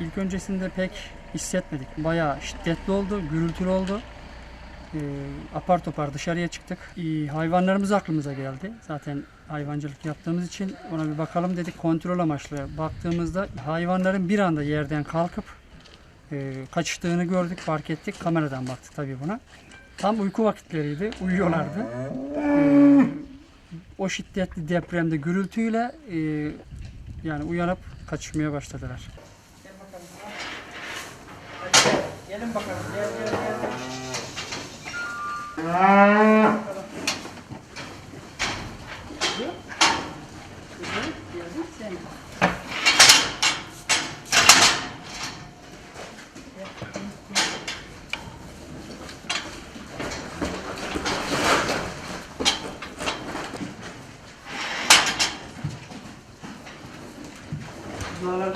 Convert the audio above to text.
ilk öncesinde pek hissetmedik. Bayağı şiddetli oldu, gürültülü oldu. Ee, apar topar dışarıya çıktık. Ee, hayvanlarımız aklımıza geldi. Zaten hayvancılık yaptığımız için ona bir bakalım dedik kontrol amaçlı. Baktığımızda hayvanların bir anda yerden kalkıp e, kaçtığını gördük, fark ettik. Kameradan baktık tabii buna. Tam uyku vakitleriydi, uyuyorlardı. Ee, o şiddetli depremde gürültüyle e, yani uyanıp kaçmaya başladılar. Gelin bakalım. Gel gel gel. Bunlar